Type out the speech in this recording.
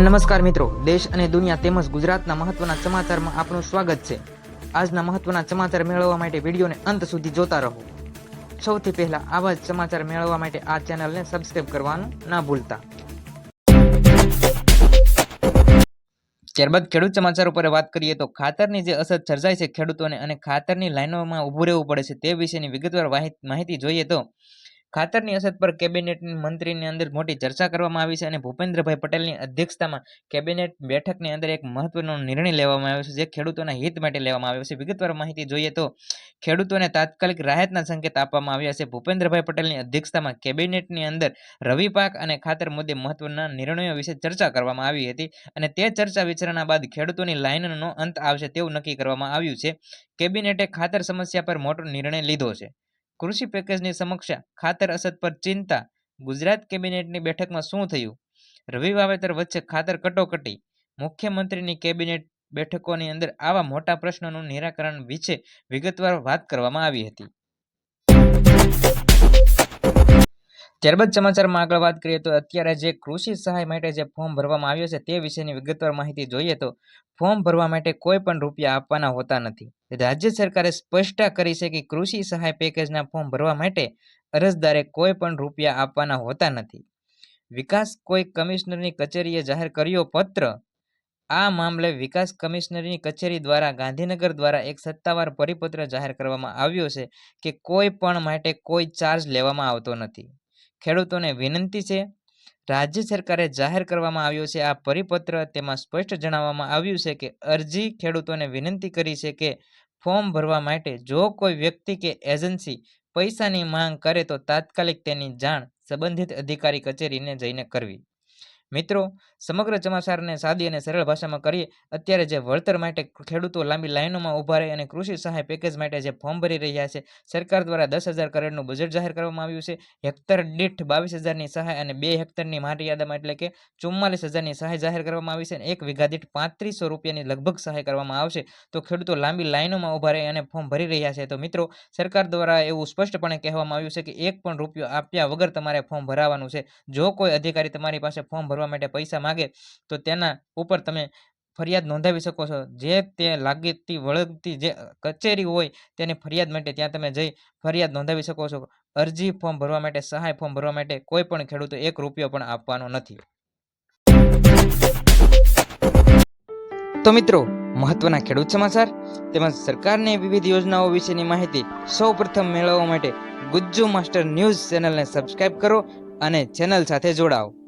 નમસ્કાર મિત્રો, દેશ અને દુનિયા તેમજ ગુજરાતના મહત્વના સમાચારમાં આપનું સ્વાગત છે. આજના મહત્વના સમાચાર મેળવવા માટે વિડીયોને અંત સુધી જોતા રહો. સૌથી પહેલા આવા જ સમાચાર મેળવવા માટે આ ચેનલને સબસ્ક્રાઇબ કરવાનું ના ભૂલતા. ત્યારબાદ ખેડૂત સમાચાર ઉપર વાત કરીએ તો ખાતરની જે અસર સર્જાય છે ખેડૂતોને અને ખાતરની લાઈનોમાં ઊભું રહેવું પડે છે તે વિશેની વિગતવાર માહિતી જોઈએ તો ખાતરની અસર પર કેબિનેટ મંત્રીની અંદર મોટી ચર્ચા કરવામાં આવી છે અને ભૂપેન્દ્રભાઈ પટેલની અધ્યક્ષતામાં કેબિનેટ બેઠકની અંદર એક મહત્વનો નિર્ણય લેવામાં આવ્યો છે, જે ખેડૂતોના હિત માટે લેવામાં આવ્યો છે. વિગતવાર માહિતી જોઈએ તો ખેડૂતોને તાત્કાલિક રાહતના સંકેત આપવામાં આવ્યા છે. ભૂપેન્દ્રભાઈ પટેલની અધ્યક્ષતામાં કેબિનેટની અંદર રવિ પાક અને ખાતર મુદ્દે મહત્વના નિર્ણયો વિશે ચર્ચા કરવામાં આવી હતી અને તે ચર્ચા વિચારણા બાદ ખેડૂતોની લાઇનનો અંત આવશે તેવું નક્કી કરવામાં આવ્યું છે. કેબિનેટે ખાતર સમસ્યા પર મોટો નિર્ણય લીધો છે. કૃષિ પેકેજની સમક્ષા ખાતર અસર પર ચિંતા. ગુજરાત કેબિનેટની બેઠકમાં શું થયું? રવિ વાવેતર વચ્ચે ખાતર કટોકટી. મુખ્યમંત્રીની કેબિનેટ બેઠકોની અંદર આવા મોટા પ્રશ્નોનું નિરાકરણ વિશે વિગતવાર વાત કરવામાં આવી હતી. ત્યારબાદ સમાચારમાં આગળ વાત કરીએ તો અત્યારે જે કૃષિ સહાય માટે જે ફોર્મ ભરવામાં આવ્યો છે તે વિશેની વિગતવાર માહિતી જોઈએ તો ફોર્મ ભરવા માટે કોઈ પણ રૂપિયા આપવાના હોતા નથી. રાજ્ય સરકારે સ્પષ્ટતા કરી છે કે કૃષિ સહાય પેકેજના ફોર્મ ભરવા માટે અરજદારે કોઈ પણ રૂપિયા આપવાના હોતા નથી. વિકાસ કોઈ કમિશનરની કચેરીએ જાહેર કર્યો પત્ર? આ મામલે વિકાસ કમિશનરની કચેરી દ્વારા ગાંધીનગર દ્વારા એક સત્તાવાર પરિપત્ર જાહેર કરવામાં આવ્યો છે કે કોઈ પણ માટે કોઈ ચાર્જ લેવામાં આવતો નથી. ખેડૂતોને વિનંતી છે. રાજ્ય સરકારે જાહેર કરવામાં આવ્યો છે. આ પરિપત્ર તેમાં સ્પષ્ટ જણાવવામાં આવ્યું છે કે અરજી ખેડૂતોને વિનંતી કરી છે કે ફોર્મ ભરવા માટે જો કોઈ વ્યક્તિ કે એજન્સી પૈસાની માંગ કરે તો તાત્કાલિક તેની જાણ સંબંધિત અધિકારી કચેરીને જઈને કરવી. મિત્રો, સમગ્ર ચમાસારને સાદી અને સરળ ભાષામાં કરીએ, અત્યારે જે વળતર માટે ખેડૂતો લાંબી લાઇનોમાં ઊભા રહે અને કૃષિ સહાય પેકેજ માટે જે ફોર્મ ભરી રહ્યા છે, સરકાર દ્વારા દસ હજાર કરોડનું બજેટ જાહેર કરવામાં આવ્યું છે. હેક્ટર દીઠ બાવીસ હજારની સહાય અને બે હેક્ટરની મર્યાદામાં એટલે કે ચુમ્માલીસ હજારની સહાય જાહેર કરવામાં આવી છે અને એક વીઘા દીઠ પાંત્રીસો રૂપિયાની લગભગ સહાય કરવામાં આવશે. તો ખેડૂતો લાંબી લાઇનોમાં ઊભા રહે અને ફોર્મ ભરી રહ્યા છે. તો મિત્રો, સરકાર દ્વારા એવું સ્પષ્ટપણે કહેવામાં આવ્યું છે કે એક પણ રૂપિયો આપ્યા વગર તમારે ફોર્મ ભરાવાનું છે. જો કોઈ અધિકારી તમારી પાસે ફોર્મ ભરવા માટે પૈસા માગે, તો તેના ઉપર તમે ફરિયાદ નોંધાવી શકો છો. જે તે લાગતી, વળગતી જે કચેરી હોય, તેની ફરિયાદ માટે ત્યાં તમે જઈ ફરિયાદ નોંધાવી શકો છો. અરજી ફોર્મ ભરવા માટે, સહાય ફોર્મ ભરવા માટે કોઈ પણ ખેડૂતો એક રૂપિયો પણ આપવાનો નથી. તો મિત્રો, મહત્વના ખેડૂત સમાચાર, તેમજ સરકારની વિવિધ યોજનાઓ વિશેની માહિતી સૌ પ્રથમ મેળવવા માટે ગુજ્જુ માસ્ટર ન્યૂઝ ચેનલને સબસ્ક્રાઇબ કરો અને ચેનલ સાથે જોડાઓ.